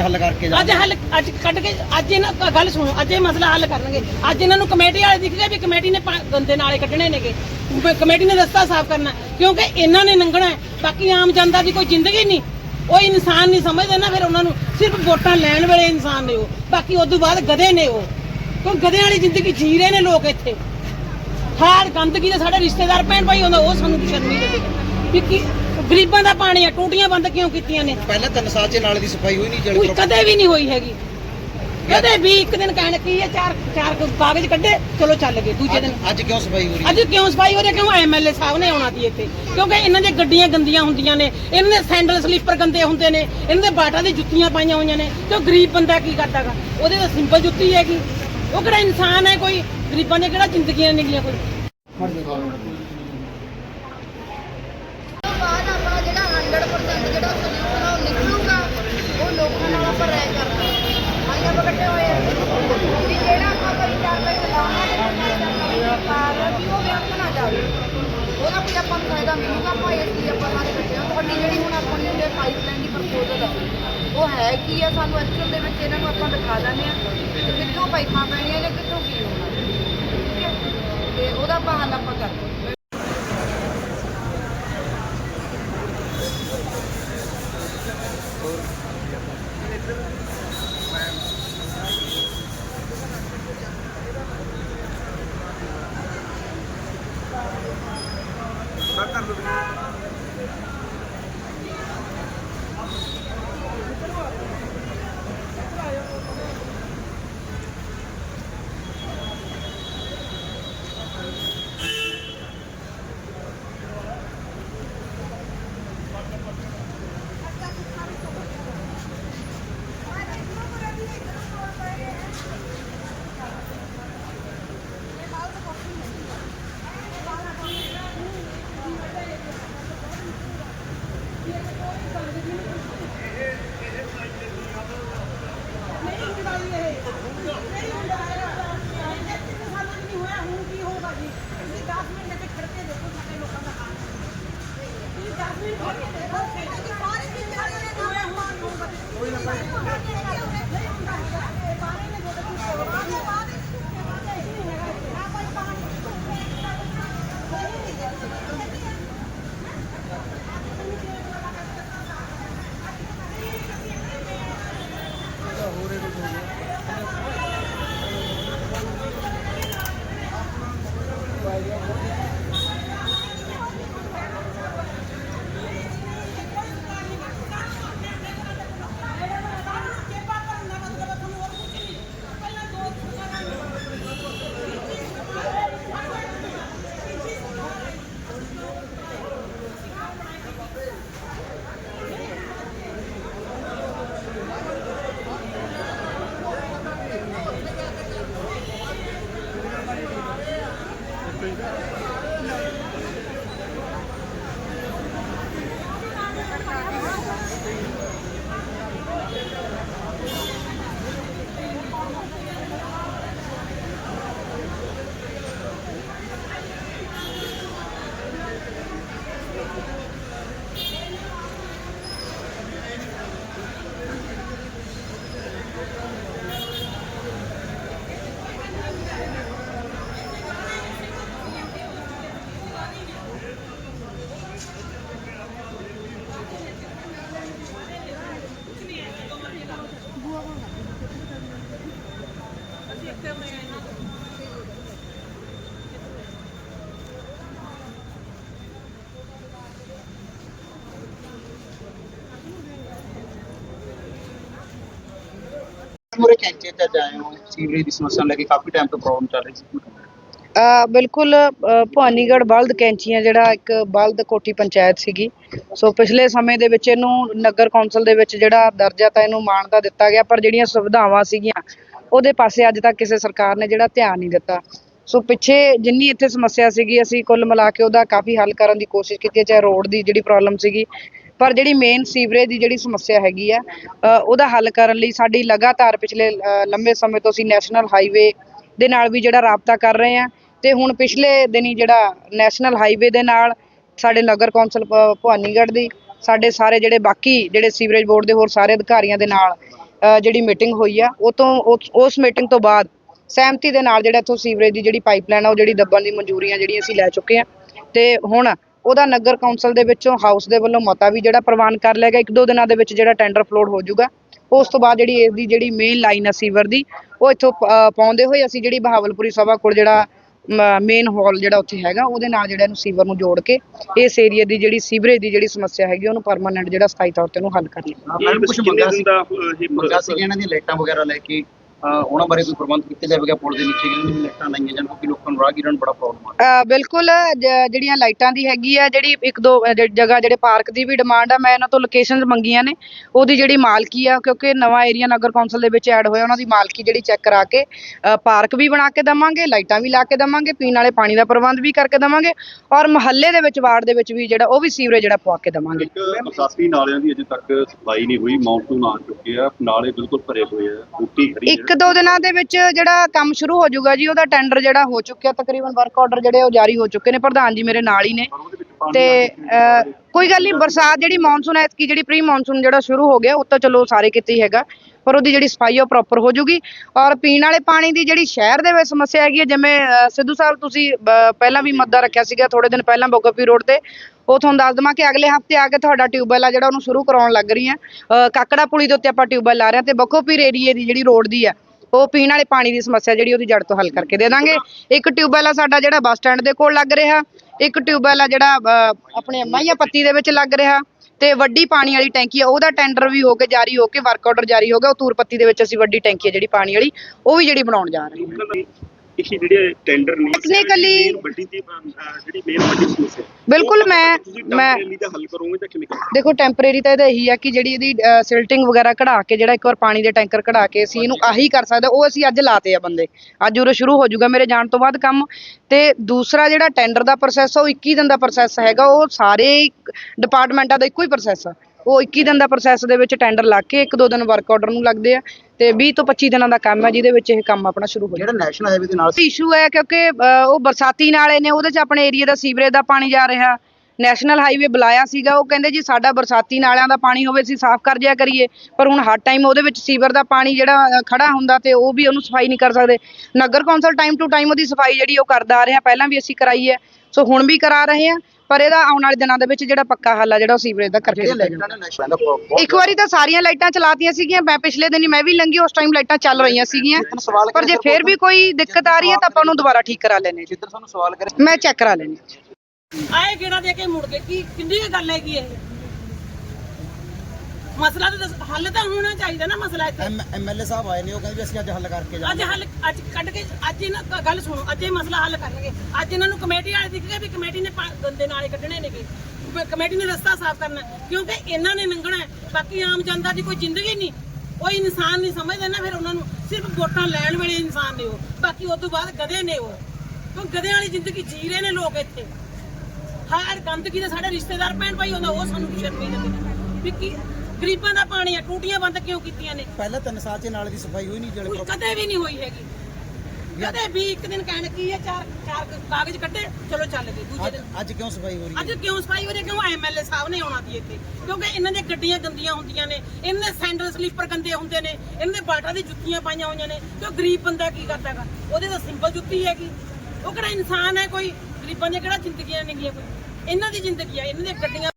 ਹੱਲ ਕਰਕੇ ਅੱਜ ਹੱਲ ਅੱਜ ਕੱਢ ਕੇ ਅੱਜ ਇਹਨਾਂ ਗੱਲ ਸੁਣੋ ਅੱਜ ਇਹ ਮਸਲਾ ਹੱਲ ਕਰਨਗੇ। ਅੱਜ ਇਹਨਾਂ ਨੂੰ ਕਮੇਟੀ ਵਾਲੇ ਦਿਖ ਗਏ ਵੀ ਕਮੇਟੀ ਨੇ ਪਾ- ਗੰਦੇ ਨਾਲੇ ਕੱਢਣੇ ਨੇਗੇ। ਕ- ਕਮੇਟੀ ਨੇ ਰਸਤਾ ਸਾਫ਼ ਕਰਨਾ ਕਿਉਂਕਿ ਇਹਨਾਂ ਨੇ ਲੰਘਣਾ ਹੈ। ਬਾਕੀ ਆਮ ਜਨਤਾ ਦੀ ਕੋਈ ਜ਼ਿੰਦਗੀ ਨਹੀਂ। ਉਹ ਇਨਸਾਨ ਨਹੀਂ ਸਮਝਦੇ ਨਾ ਫਿਰ ਉਹਨਾਂ ਨੂੰ ਸਿਰਫ ਵੋਟਾਂ ਲੈਣ ਵੇਲੇ ਇਨਸਾਨ ਨੇ ਉਹ। ਬਾਕੀ ਉਸ ਤੋਂ ਬਾਅਦ ਗਧੇ ਨੇ ਉਹ। ਕਿਉਂ ਗਧਿਆਂ ਵਾਲੀ ਜ਼ਿੰਦਗੀ ਜੀ ਰਹੇ ਨੇ ਲੋਕ ਇੱਥੇ। ਹਾਰ ਗੰਦਗੀ ਦੇ ਸਾਡੇ ਰਿਸ਼ਤੇਦਾਰ ਭੈਣ ਭਾਈ ਹੁੰਦਾ ਉਹ ਸਾਨੂੰ ਸ਼ਰਮ ਵੀ ਕੀ ਗਰੀਬਾਂ ਦਾ ਪਾਣੀ ਆ ਟੂਟੀਆਂ ਬੰਦ ਕਿਉਂ ਕੀਤੀਆਂ ਨੇ? ਪਹਿਲਾਂ ਤਿੰਨ ਸਾਲ 'ਚ ਨਾਲੇ ਦੀ ਸਫ਼ਾਈ ਹੋਈ ਨਹੀਂ ਕੋਈ ਕਦੇ ਵੀ ਨਹੀਂ ਹੋਈ ਹੈਗੀ। ਕਦੇ ਵੀ ਇੱਕ ਦਿਨ ਕਹਿਣ ਕੀ ਹੈ ਚਾਰ ਚਾਰ ਕੁ ਕਾਗਜ਼ ਕੱਢੇ ਚਲੋ ਚੱਲ ਗਏ ਦੂਜੇ ਦਿਨ। ਅੱਜ- ਕਿਉਂ ਸਫ਼ਾਈ ਹੋ ਰਹੀ ਹੈ? ਅੱਜ ਕਿਉਂ ਸਫ਼ਾਈ ਹੋ ਰਹੀ ਹੈ? ਕਿਉਂ ਐਮਐਲਏ ਸਾਹਿਬ ਨੇ ਆਉਣਾ ਸੀ ਇੱਥੇ? ਕਿਉਂਕਿ ਇਹਨਾਂ ਦੀਆਂ ਗੱਡੀਆਂ ਗੰਦੀਆਂ ਹੁੰਦੀਆਂ ਨੇ ਇਹਨਾਂ ਦੇ ਸੈਂਡਲ ਸਲੀਪਰ ਗੰਦੇ ਹੁੰਦੇ ਨੇ ਇਹਨਾਂ ਦੇ ਬਾਟਾ ਦੀ ਜੁੱਤੀਆਂ ਪਾਈਆਂ ਹੋਈਆਂ ਨੇ ਤੇ ਉਹ ਗਰੀਬ ਬੰਦਾ ਕੀ ਕਰਦਾਗਾ ਉਹਦੇ ਤਾਂ ਸਿੰਪਲ ਜੁੱਤੀ ਹੈਗੀ। ਉਹ ਕਿਹੜਾ ਇਨਸਾਨ ਹੈ ਕੋਈ? ਗਰੀਬਾਂ ਦੀਆਂ ਕਿਹੜਾ ਜ਼ਿੰਦਗੀਆਂ ਨਿਕਲੀਆਂ ਕੋਈ ਤੋਂ ਬਾਅਦ ਆਪਣਾ ਜਿਹੜਾ 100% ਜਿਹੜਾ ਸੋਲੂਸ਼ਨ ਆ ਉਹ ਨਿਕਲੂਗਾ ਉਹ ਲੋਕਾਂ ਨਾਲ ਆਪਾਂ ਰਾਏ ਕਰਨਾ ਆਈਆਂ ਆਪਾਂ ਇਕੱਠੇ ਹੋਏ ਆ ਵੀ ਜਿਹੜਾ ਆਪਾਂ ਕੋਈ ਕਾਰਵਾਈ ਚਲਾਵਾਂਗੇ ਸਰਕਾਰ ਵੀ ਉਹ ਵਿਅਕਤ ਨਾ ਜਾਵੇ ਉਹਦਾ ਕੋਈ ਆਪਾਂ ਨੂੰ ਫਾਇਦਾ ਮਿਲੂਗਾ ਆਪਾਂ ਇਸ ਲਈ ਆਪਾਂ ਸਾਰੇ ਇਕੱਠੇ ਹਾਂ ਤੁਹਾਡੀ ਜਿਹੜੀ ਹੁਣ ਆਪਾਂ ਨੂੰ ਜਿਹੜੀ ਪਾਈਪਲਾਈਨ ਦੀ ਪ੍ਰਪੋਜ਼ਲ ਹੈ ਕੀ ਆ? ਸਾਨੂੰ ਐਕਚੁਅਲ ਦੇ ਵਿੱਚ ਇਹਨਾਂ ਨੂੰ ਆਪਾਂ ਦਿਖਾ ਦਿੰਦੇ ਆ ਕਿ ਕਿੱਥੋਂ ਪਾਈਪਾਂ ਪੈਣੀਆਂ ਨੇ ਕਿੱਥੋਂ ਕੀ ਹੋਣਾ। ਠੀਕ ਹੈ? ਤੇ ਉਹਦਾ ਆਪਾਂ ਹੱਲ ਆਪਾਂ ਕਰਦੇ ਹਾਂ ਮੂਰੇ ਕੈਂਚੇ ਤੇ ਜਾਏ ਹੋ ਸੀਵਰੇਜ ਦੀ ਸਮੱਸਿਆ ਨੂੰ ਲੈ ਕੇ ਕਾਫੀ ਟਾਈਮ ਤੋਂ ਪ੍ਰੋਬਲਮ ਚੱਲ ਰਹੀ ਸੀ। ਅ, ਬਿਲਕੁਲ ਅ, ਭਵਾਨੀਗੜ੍ਹ ਬਲਦ ਕੈਂਚੀਆਂ ਜਿਹੜਾ ਇੱਕ ਬਲਦ ਕੋਠੀ ਪੰਚਾਇਤ ਸੀਗੀ। ਸੋ ਪਿਛਲੇ ਸਮੇਂ ਦੇ ਵਿੱਚ ਇਹਨੂੰ ਨਗਰ ਕੌਂਸਲ ਦੇ ਵਿੱਚ ਜਿਹੜਾ ਦਰਜਾ ਤਾਂ ਇਹਨੂੰ ਮਾਨਤਾ ਦਿੱਤਾ ਗਿਆ ਪਰ ਜਿਹੜੀਆਂ ਸੁਵਿਧਾਵਾਂ ਸੀਗੀਆਂ ਉਹਦੇ ਪਾਸੇ ਅੱਜ ਤੱਕ ਕਿਸੇ ਸਰਕਾਰ ਨੇ ਜਿਹੜਾ ਧਿਆਨ ਨਹੀਂ ਦਿੱਤਾ। ਸੋ ਪਿੱਛੇ ਜਿੰਨੀ ਇੱਥੇ ਸਮੱਸਿਆ ਸੀਗੀ ਅਸੀਂ ਕੁੱਲ ਮਿਲਾ ਕੇ ਉਹਦਾ ਕਾਫੀ ਹੱਲ ਕਰਨ ਦੀ ਕੋਸ਼ਿਸ਼ ਕੀਤੀ ਹੈ, ਚਾਹੇ ਰੋਡ ਦੀ ਜਿਹੜੀ ਪ੍ਰੋਬਲਮ ਸੀਗੀ ਪਰ ਜਿਹੜੀ ਮੇਨ ਸੀਵਰੇਜ ਦੀ ਜਿਹੜੀ ਸਮੱਸਿਆ ਹੈਗੀ ਆ ਉਹਦਾ ਹੱਲ ਕਰਨ ਲਈ ਸਾਡੀ ਲਗਾਤਾਰ ਪਿਛਲੇ ਲੰਬੇ ਸਮੇਂ ਤੋਂ ਅਸੀਂ ਨੈਸ਼ਨਲ ਹਾਈਵੇ ਦੇ ਨਾਲ ਵੀ ਜਿਹੜਾ ਰਾਬਤਾ ਕਰ ਰਹੇ ਆ ਤੇ ਹੁਣ ਪਿਛਲੇ ਦਿਨੀ ਜਿਹੜਾ ਨੈਸ਼ਨਲ ਹਾਈਵੇ ਦੇ ਨਾਲ ਸਾਡੇ ਨਗਰ ਕੌਂਸਲ ਭ- ਭਵਾਨੀਗੜ੍ਹ ਦੀ, ਸਾਡੇ ਸਾਰੇ ਜਿਹੜੇ ਬਾਕੀ ਜਿਹੜੇ ਸੀਵਰੇਜ ਬੋਰਡ ਦੇ ਹੋਰ ਸਾਰੇ ਅਧਿਕਾਰੀਆਂ ਦੇ ਨਾਲ ਜਿਹੜੀ ਮੀਟਿੰਗ ਹੋਈ ਆ, ਉਹ ਤੋਂ ਉਸ- ਉਸ ਮੀਟਿੰਗ ਤੋਂ ਬਾਅਦ ਸਹਿਮਤੀ ਦੇ ਨਾਲ ਜਿਹੜਾ ਇੱਥੋਂ ਸੀਵਰੇਜ ਦੀ ਜਿਹੜੀ ਪਾਈਪਲਾਈਨ ਆ, ਉਹ ਜਿਹੜੀ ਦੱਬਣ ਦੀ ਮਨਜ਼ੂਰੀਆਂ ਜਿਹੜੀਆਂ ਅਸੀਂ ਲੈ ਚੁੱਕੇ ਆ। ਤੇ ਹੁਣ ਉਹਦਾ ਨਗਰ ਕੌਂਸਲ ਦੇ ਵਿੱਚੋਂ ਹਾਊਸ ਦੇ ਵੱਲੋਂ ਮਤਾ ਵੀ ਜਿਹੜਾ ਪ੍ਰਵਾਨ ਕਰ ਲਿਆ ਗਿਆ ਇੱਕ ਦੋ ਦਿਨਾਂ ਦੇ ਵਿੱਚ ਜਿਹੜਾ ਟੈਂਡਰ ਫਲੋਟ ਹੋ ਜਾਊਗਾ। ਉਸ ਤੋਂ ਬਾਅਦ ਜਿਹੜੀ ਇਸ ਦੀ ਜਿਹੜੀ ਮੇਨ ਲਾਈਨ ਆ ਸੀਵਰ ਦੀ ਉਹ ਇੱਥੋਂ ਪਾਉਂਦੇ ਹੋਏ ਅਸੀਂ ਜਿਹੜੀ ਬਹਾਵਲਪੁਰੀ ਸਭਾ ਕੋਲ ਜਿਹੜਾ ਮੇਨ ਹਾਲ ਜਿਹੜਾ ਉੱਥੇ ਹੈਗਾ ਉਹਦੇ ਨਾਲ ਜਿਹੜਾ ਇਹਨੂੰ ਸੀਵਰ ਨੂੰ ਜੋੜ ਕੇ ਇਸ ਏਰੀਆ ਦੀ ਜਿਹੜੀ ਸੀਵਰੇਜ ਦੀ ਜਿਹੜੀ ਸਮੱਸਿਆ ਹੈਗੀ ਉਹਨੂੰ ਪਰਮਾਨੈਂਟ ਜਿਹੜਾ ਸਥਾਈ ਤੌਰ ਤੇ ਉਹਨੂੰ ਹੱਲ ਕਰ ਲਿਆ ਮੈਡਮ ਕੁਝ ਮੰਗਾ ਸੀ ਇਹਨਾਂ ਦੀਆਂ ਲਾਈਟਾਂ ਵਗੈਰਾ ਲੈ ਕੇ? ਉਹਨਾਂ ਬਾਰੇ ਕੋਈ ਪ੍ਰਬੰਧ ਕੀਤੇ ਜਾਵੇਗਾ ਪੁਲ ਦੇ ਨੀਚੇ ਦੀਆਂ ਲਾਈਟਾਂ ਲਾਈਆਂ ਜਾਣ ਕਿਉਂਕਿ ਲੋਕਾਂ ਨੂੰ ਰਾਹਗੀਰਾਂ ਨੂੰ ਬੜਾ ਪ੍ਰੋਬਲਮ ਆ। ਅ, ਬਿਲਕੁਲ ਜ- ਜਿਹੜੀਆਂ ਲਾਈਟਾਂ ਦੀ ਹੈਗੀ ਆ ਜਿਹੜੀ ਇੱਕ ਦੋ ਅ, ਜ- ਜਗ੍ਹਾ ਜਿਹੜੇ ਪਾਰਕ ਦੀ ਵੀ ਡਿਮਾਂਡ ਆ ਮੈਂ ਇਹਨਾਂ ਤੋਂ ਲੋਕੇਸ਼ਨਸ ਮੰਗੀਆਂ ਨੇ। ਉਹਦੀ ਜਿਹੜੀ ਮਾਲਕੀ ਆ ਕਿਉਂਕਿ ਨਵਾਂ ਏਰੀਆ ਨਗਰ ਕੌਂਸਲ ਦੇ ਵਿੱਚ ਐਡ ਹੋਇਆ ਉਹਨਾਂ ਦੀ ਮਾਲਕੀ ਜਿਹੜੀ ਚੈੱਕ ਕਰਾ ਕੇ ਅ, ਪਾਰਕ ਵੀ ਬਣਾ ਕੇ ਦਵਾਂਗੇ ਲਾਈਟਾਂ ਵੀ ਲਾ ਕੇ ਦਵਾਂਗੇ ਪੀਣ ਵਾਲੇ ਪਾਣੀ ਦਾ ਪ੍ਰਬੰਧ ਵੀ ਕਰਕੇ ਦਵਾਂਗੇ ਔਰ ਮਹੱਲੇ ਦੇ ਵਿੱਚ ਵਾਰਡ ਦੇ ਵਿੱਚ ਵੀ ਜਿਹੜਾ ਉਹ ਵੀ ਸੀਵਰੇਜ ਜਿਹੜਾ ਪਵਾ ਕੇ ਦਵਾਂਗੇ। ਇੱਕ ਬਰਸਾਤੀ ਨਾਲਿਆਂ ਦੀ ਅਜੇ ਤੱਕ ਸਫ਼ਾਈ ਨਹੀਂ ਹੋਈ ਮੌਨਸੂਨ ਆ ਚੁੱਕੇ ਆ ਨਾਲੇ ਬਿਲਕੁਲ ਭਰੇ ਹੋਏ ਆ ਬੂਟੀ ਖੜੀ ਇੱਕ ਦੋ ਦਿਨਾਂ ਦੇ ਵਿੱਚ ਜਿਹੜਾ ਕੰਮ ਸ਼ੁਰੂ ਹੋ ਜਾਊਗਾ ਜੀ ਉਹਦਾ ਟੈਂਡਰ ਜਿਹੜਾ ਹੋ ਚੁੱਕਿਆ ਤਕਰੀਬਨ ਵਰਕ ਆਰਡਰ ਜਿਹੜੇ ਉਹ ਜਾਰੀ ਹੋ ਚੁੱਕੇ ਨੇ ਪ੍ਰਧਾਨ ਜੀ ਮੇਰੇ ਨਾਲ ਹੀ ਨੇ। ਤੇ ਅਹ, ਕੋਈ ਗੱਲ ਨਹੀਂ ਬਰਸਾਤ ਜਿਹੜੀ ਮੌਨਸੂਨ ਹੈ ਕੀ ਜਿਹੜੀ ਪ੍ਰੀ ਮੌਨਸੂਨ ਜਿਹੜਾ ਸ਼ੁਰੂ ਹੋ ਗਿਆ ਉਹ ਤਾਂ ਚਲੋ ਸਾਰੇ ਕਿਤੇ ਹੀ ਹੈਗਾ। ਪਰ ਉਹਦੀ ਜਿਹੜੀ ਸਫ਼ਾਈ ਉਹ ਪ੍ਰੋਪਰ ਹੋ ਜਾਊਗੀ। ਔਰ ਪੀਣ ਵਾਲੇ ਪਾਣੀ ਦੀ ਜਿਹੜੀ ਸ਼ਹਿਰ ਦੇ ਵਿੱਚ ਸਮੱਸਿਆ ਹੈਗੀ ਹੈ ਜਿਵੇਂ ਸਿੱਧੂ ਸਾਹਿਬ ਤੁਸੀਂ ਪਹਿਲਾਂ ਵੀ ਮੱਦਾ ਰੱਖਿਆ ਸੀਗਾ ਥੋੜੇ ਦਿਨ ਪਹਿਲਾਂ ਬੋਗੋਪੀ ਰੋਡ ਤੇ। ਉਹ ਤੁਹਾਨੂੰ ਦੱਸ ਦਵਾਂ ਕਿ ਅਗਲੇ ਹਫ਼ਤੇ ਆ ਕੇ ਤੁਹਾਡਾ ਟਿਊਬਵੈਲ ਆ ਜਿਹੜਾ ਉਹਨੂੰ ਸ਼ੁਰੂ ਕਰਾਉਣ ਲੱਗ ਰਹੀ ਆ ਕਾਕੜਾ ਪੁਲੀ ਦੇ ਉੱਤੇ ਆਪਾਂ ਟਿਊਬਵੈਲ ਲਾ ਰਹੇ ਹਾਂ ਤੇ ਬਖੋਪੀਰ ਏਰੀਏ ਦੀ ਜਿਹੜੀ ਰੋਡ ਦੀ ਆ ਉਹ ਪੀਣ ਵਾਲੇ ਪਾਣੀ ਦੀ ਸਮੱਸਿਆ ਜਿਹੜੀ ਉਹਦੀ ਜੜ ਤੋਂ ਹੱਲ ਕਰਕੇ ਦੇ ਦਾਂਗੇ। ਇੱਕ ਟਿਊਬਵੈਲ ਆ ਸਾਡਾ ਜਿਹੜਾ ਬੱਸ ਸਟੈਂਡ ਦੇ ਕੋਲ ਲੱਗ ਰਿਹਾ। ਇੱਕ ਟਿਊਬਵੈਲ ਆ ਜਿਹੜਾ ਅਹ, ਆਪਣੇ ਮਾਈਆ ਪੱਤੀ ਦੇ ਵਿੱਚ ਲੱਗ ਰਿਹਾ। ਤੇ ਵੱਡੀ ਪਾਣੀ ਵਾਲੀ ਟੈਂਕੀ ਆ, ਉਹਦਾ ਟੈਂਡਰ ਵੀ ਹੋ ਕੇ ਜਾਰੀ ਹੋ ਕੇ ਵਰਕ ਆਰਡਰ ਜਾਰੀ ਹੋ ਗਿਆ, ਉਹ ਤੂਰਪੱਤੀ ਦੇ ਵਿੱਚ ਅਸੀਂ ਵੱਡੀ ਟੈਂਕੀ ਆ ਜਿਹੜੀ ਪਾਣੀ ਵਾਲੀ, ਉਹ ਵੀ ਜਿਹੜੀ ਬਣਾਉਣ ਜਾ ਰਹੇ ਹਾਂ। ਇਹ ਜਿਹੜੇ ਟੈਂਡਰ ਨਹੀਂ Technically- ਵੱਡੀ ਦੀ ਅਹ, ਜਿਹੜੀ ਮੇਨ ਵੱਡੀ ਸਮੱਸਿਆ ਬਿਲਕੁਲ ਮੈਂ ਤੁਸੀਂ ਮੈਂ ਟੈਂਪਰੇਰੀ ਦਾ ਹੱਲ ਕਰੋਗੇ ਤਾਂ ਕਿਵੇਂ ਕਰੋਗੇ? ਦੇਖੋ ਟੈਂਪਰੇਰੀ ਤਾਂ ਇਹਦਾ ਇਹੀ ਆ ਕਿ ਜਿਹੜੀ ਇਹਦੀ ਸਿਲਟਿੰਗ ਵਗੈਰਾ ਕਢਾ ਕੇ ਜਿਹੜਾ ਇੱਕ ਵਾਰ ਪਾਣੀ ਦੇ ਟੈਂਕਰ ਕਢਾ ਕੇ ਅਸੀਂ ਇਹਨੂੰ ਆਹੀ ਕਰ ਸਕਦੇ ਉਹ ਅਸੀਂ ਅੱਜ ਲਾਤੇ ਆ ਬੰਦੇ। ਅੱਜ ਉਰੇ ਸ਼ੁਰੂ ਹੋ ਜਾਊਗਾ ਮੇਰੇ ਜਾਣ ਤੋਂ ਬਾਅਦ ਕੰਮ। ਤੇ ਦੂਸਰਾ ਜਿਹੜਾ ਟੈਂਡਰ ਦਾ ਪ੍ਰੋਸੈਸ ਉਹ 21 ਦਿਨ ਦਾ ਪ੍ਰੋਸੈਸ ਹੈਗਾ। ਉਹ ਸਾਰੇ ਡਿਪਾਰਟਮੈਂਟਾਂ ਦਾ ਇੱਕੋ ਹੀ ਪ੍ਰੋਸੈਸ ਆ। ਉਹ 21 ਦਿਨ ਦਾ ਪ੍ਰੋਸੈਸ ਦੇ ਵਿੱਚ ਟੈਂਡਰ ਲੱਗ ਕੇ ਇੱਕ ਦੋ ਦਿਨ ਵਰਕ ਆਰਡਰ ਨੂੰ ਲੱਗਦੇ ਆ ਤੇ 20 ਤੋਂ 25 ਦਿਨਾਂ ਦਾ ਕੰਮ ਹੈ ਜਿਹਦੇ ਵਿੱਚ ਇਹ ਕੰਮ ਆਪਣਾ ਸ਼ੁਰੂ ਹੋ ਜਿਹੜਾ ਨੈਸ਼ਨਲ ਹਾਈਵੇ ਦੇ ਨਾਲ ਇਸ਼ੂ ਹੈ ਕਿਉਂਕਿ ਅ, ਉਹ ਬਰਸਾਤੀ ਨਾਲੇ ਨੇ ਉਹਦੇ ਚ ਆਪਣੇ ਏਰੀਆ ਦਾ ਸੀਵਰੇਜ ਦਾ ਪਾਣੀ ਜਾ ਰਿਹਾ। ਨੈਸ਼ਨਲ ਹਾਈਵੇ ਬੁਲਾਇਆ ਸੀਗਾ ਉਹ ਕਹਿੰਦੇ ਜੀ ਸਾਡਾ ਬਰਸਾਤੀ ਨਾਲਿਆਂ ਦਾ ਪਾਣੀ ਹੋਵੇ ਅਸੀਂ ਸਾਫ਼ ਕਰ ਜਿਆ ਕਰੀਏ। ਪਰ ਹੁਣ ਹਰ ਟਾਈਮ ਉਹਦੇ ਵਿੱਚ ਸੀਵਰ ਦਾ ਪਾਣੀ ਜਿਹੜਾ ਅ, ਖੜਾ ਹੁੰਦਾ ਤੇ ਉਹ ਵੀ ਉਹਨੂੰ ਸਫ਼ਾਈ ਨਹੀਂ ਕਰ ਸਕਦੇ। ਨਗਰ ਕੌਂਸਲ ਟਾਈਮ ਟੂ ਟਾਈਮ ਉਹਦੀ ਸਫ਼ਾਈ ਜਿਹੜੀ ਉਹ ਕਰਦਾ ਆ ਰਿਹਾ ਪਹਿਲਾਂ ਵੀ ਅਸੀਂ ਕਰਾਈ ਹੈ। ਸੋ ਹੁਣ ਵੀ ਕਰਾ ਰਹੇ ਹਾਂ। ਪਰ ਇਹਦਾ ਆਉਣ ਵਾਲੇ ਦਿਨਾਂ ਦੇ ਵਿੱਚ ਜਿਹੜਾ ਪੱਕਾ ਹੱਲ ਆ ਜਿਹੜਾ ਉਹ ਸੀਵਰੇਜ ਦਾ ਕਰਕੇ ਦਿੱਤਾ ਜਾਊਗਾ। ਇੱਕ ਵਾਰੀ ਤਾਂ ਸਾਰੀਆਂ ਲਾਈਟਾਂ ਚਲਾਤੀਆਂ ਸੀਗੀਆਂ ਮੈਂ ਪਿਛਲੇ ਦਿਨ ਹੀ ਮੈਂ ਵੀ ਲੰਘੀ ਉਸ ਟਾਈਮ ਲਾਈਟਾਂ ਚੱਲ ਰਹੀਆਂ ਸੀਗੀਆਂ। ਪਰ ਜੇ ਫੇਰ ਵੀ ਕੋਈ ਦਿੱਕਤ ਆ ਰਹੀ ਹੈ ਤਾਂ ਆਪਾਂ ਉਹਨੂੰ ਦੁਬਾਰਾ ਠੀਕ ਕਰਾ ਲੈਣੇ ਜਿੱਧਰ ਤੁਹਾਨੂੰ ਸਵਾਲ ਕਰੇ ਮੈਂ ਚੈੱਕ ਕਰਾ ਲੈਣੀ ਆਏ ਕਿਹੜਾ ਦੇ ਕੇ ਮੁੜ ਗਏ ਕੀ ਕਿੰਨੀ ਕੁ ਗੱਲ ਹੈਗੀ ਇਹ? ਮਸਲਾ ਤਾਂ ਦੱਸ- ਹੱਲ ਤਾਂ ਹੋਣਾ ਚਾਹੀਦਾ ਨਾ ਮਸਲਾ ਇੱਥੇ। ਐਮਐਲਏ ਸਾਹਿਬ ਆਏ ਨੇ ਉਹ ਕਹਿੰਦੇ ਵੀ ਅਸੀਂ ਅੱਜ ਹੱਲ ਕਰਕੇ ਅੱਜ ਹੱਲ ਅੱਜ ਕੱਢ ਕੇ ਅੱਜ ਇਹਨਾਂ ਕ- ਗੱਲ ਸੁਣੋ ਅੱਜ ਇਹ ਮਸਲਾ ਹੱਲ ਕਰਨਗੇ। ਅੱਜ ਇਹਨਾਂ ਨੂੰ ਕਮੇਟੀ ਵਾਲੇ ਦਿਖ ਗਏ ਵੀ ਕਮੇਟੀ ਨੇ ਪਾ- ਗੰਦੇ ਨਾਲੇ ਕੱਢਣੇ ਨੇਗੇ। ਬ- ਕਮੇਟੀ ਨੇ ਰਸਤਾ ਸਾਫ਼ ਕਰਨਾ ਹੈ, ਕਿਉਂਕਿ ਇਹਨਾਂ ਨੇ ਲੰਘਣਾ ਹੈ, ਬਾਕੀ ਆਮ ਜਨਤਾ ਦੀ ਕੋਈ ਜ਼ਿੰਦਗੀ ਨਹੀਂ। ਕੋਈ ਇਨਸਾਨ ਨਹੀਂ ਸਮਝਦੇ ਨਾ ਫਿਰ ਉਹਨਾਂ ਨੂੰ। ਸਿਰਫ ਵੋਟਾਂ ਲੈਣ ਵਾਲੇ ਇਨਸਾਨ ਨੇ ਉਹ। ਬਾਕੀ ਉਸ ਤੋਂ ਬਾਅਦ ਗਧੇ ਨੇ ਉਹ। ਕਿਉਂ ਗਧਿਆਂ ਵਾਲੀ ਜ਼ਿੰਦਗੀ ਜੀ ਰਹੇ ਨੇ ਲੋਕ ਇੱਥੇ? ਹਰ ਗੰਦਗੀ ਦੇ ਸਾਡੇ ਰਿਸ਼ਤੇਦਾਰ ਭੈਣ ਭਾਈ ਹੁੰਦਾ ਉਹ ਸਾਨੂੰ ਸ਼ਰਮੀ ਦਿੰਦੇ। ਵੀ ਕੀ ਗਰੀਬਾਂ ਦਾ ਪਾਣੀ ਆ ਟੂਟੀਆਂ ਬੰਦ ਕਿਉਂ ਕੀਤੀਆਂ ਨੇ? ਪਹਿਲਾਂ ਤਿੰਨ ਸਾਲ ਚ ਨਾਲੇ ਦੀ ਸਫ਼ਾਈ ਹੋਈ ਨਹੀਂ ਕੋਈ ਕਦੇ ਵੀ ਨਹੀਂ ਹੋਈ ਹੈਗੀ। ਕਦੇ ਵੀ ਇੱਕ ਦਿਨ ਕਹਿਣ ਕੀ ਹੈ ਚਾਰ ਚਾਰ ਕਾਗਜ਼ ਕੱਢੇ ਚਲੋ ਚੱਲ ਗਏ। ਦੂਜੇ ਅੱਜ ਦਿਨ ਅੱਜ ਕਿਉਂ ਸਫ਼ਾਈ ਹੋ ਰਹੀ ਅੱਜ ਕਿਉਂ ਸਫ਼ਾਈ ਹੋ ਰਹੀ ਹੈ? ਕਿਉਂ ਐਮਐਲਏ ਸਾਹਿਬ ਨੇ ਆਉਣਾ ਦੀ ਇੱਥੇ? ਕਿਉਂਕਿ ਇਹਨਾਂ ਦੀਆਂ ਗੱਡੀਆਂ ਗੰਦੀਆਂ ਹੁੰਦੀਆਂ ਨੇ ਇਹਨਾਂ ਦੇ ਸੈਂਡਲ ਸਲੀਪਰ ਗੰਦੇ ਹੁੰਦੇ ਨੇ ਇਹਨਾਂ ਦੇ ਬਾਟਾ ਦੀ ਜੁੱਤੀਆਂ ਪਾਈਆਂ ਹੋਈਆਂ ਨੇ ਤੇ ਉਹ ਗਰੀਬ ਬੰਦਾ ਕੀ ਕਰਦਾਗਾ ਉਹਦੇ ਤਾਂ ਸਿੰਪਲ ਜੁੱਤੀ ਹੈਗੀ। ਉਹ ਕਿਹੜਾ ਇਨਸਾਨ ਹੈ ਕੋਈ? ਗਰੀਬਾਂ ਦੀਆਂ ਕਿਹੜਾ ਜ਼ਿੰਦਗੀਆਂ ਨੇਗੀਆਂ ਕੋਈ? ਇਹਨਾਂ ਦੀ ਜ਼ਿੰਦਗੀ ਆ ਇਹਨਾਂ ਦੀਆਂ ਗੱਡੀਆਂ